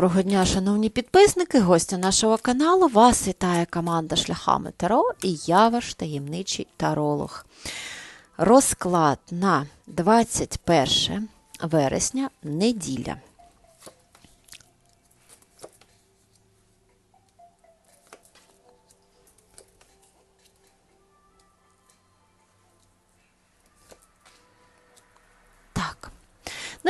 Доброго дня, шановні підписники, гості нашого каналу. Вас вітає команда Шляхами Таро і я ваш таємничий таролог. Розклад на 21 вересня, неділя.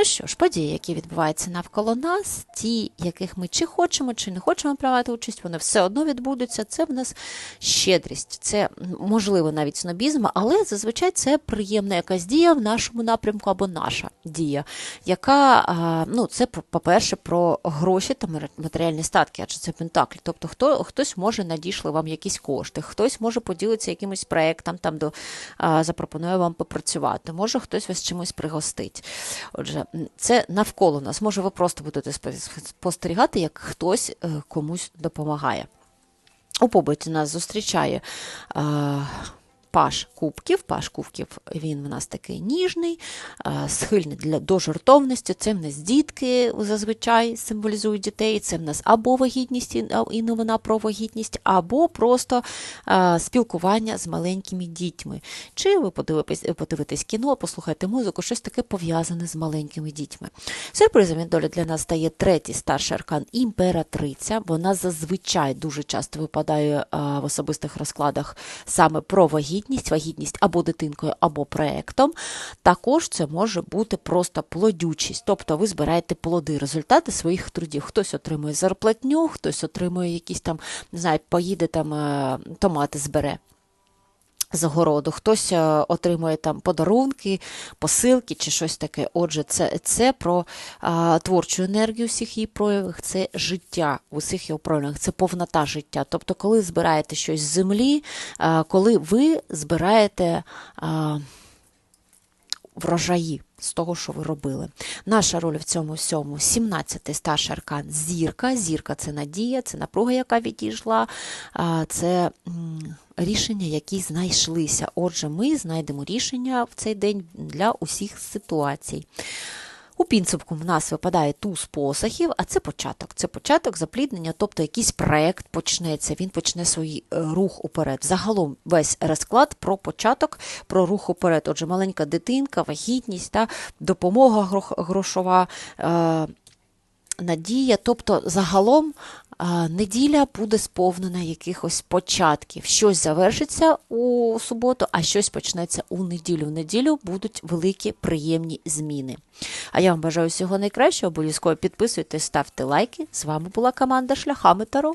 Ну що ж, події, які відбуваються навколо нас, ті, яких ми чи хочемо, чи не хочемо приймати участь, вони все одно відбудуться. Це в нас щедрість, це можливо навіть снобізм, але зазвичай це приємна якась дія в нашому напрямку або наша дія, яка ну, це по-перше про гроші та матеріальні статки, адже це пентаклі. Тобто хто хтось може надійшли вам якісь кошти, хтось може поділитися якимось проєктом, там до запропонує вам попрацювати, може хтось вас чимось пригостить. Отже, це навколо нас. Може, ви просто будете спостерігати, як хтось е, комусь допомагає. У побуті нас зустрічає Паш кубків. Паш кубків він в нас такий ніжний, схильний для, до жартовності. Це в нас дітки зазвичай символізують дітей. Це в нас або вагітність і новина про вагітність, або просто спілкування з маленькими дітьми. Чи ви подивитесь, кіно, послухайте музику, щось таке пов'язане з маленькими дітьми. Сюрпризом долі для нас стає третій старший аркан імператриця. Вона зазвичай дуже часто випадає в особистих розкладах саме про вагітність вагітність, вагітність або дитинкою, або проектом. Також це може бути просто плодючість, тобто ви збираєте плоди, результати своїх трудів. Хтось отримує зарплатню, хтось отримує якісь там, не знаю, поїде там е, томати збере. З городу, хтось е, отримує там подарунки, посилки чи щось таке. Отже, це це про а, творчу енергію всіх її проявах, це життя в усіх його проявах, це повнота життя. Тобто, коли збираєте щось з землі, а, коли ви збираєте. А, врожаї з того, що ви робили. Наша роль в цьому всьому 17-й старший аркан зірка. Зірка це надія, це напруга, яка відійшла, це рішення, які знайшлися. Отже, ми знайдемо рішення в цей день для усіх ситуацій. У підсумку в нас випадає туз посахів, а це початок. Це початок запліднення, тобто якийсь проект почнеться, він почне свій е, рух уперед. Загалом весь розклад про початок, про рух уперед. Отже, маленька дитинка, вагітність, та допомога грошова. Е, надія, тобто загалом неділя буде сповнена якихось початків. Щось завершиться у суботу, а щось почнеться у неділю. В неділю будуть великі приємні зміни. А я вам бажаю всього найкращого. Обов'язково підписуйтесь, ставте лайки. З вами була команда Шляхами Таро.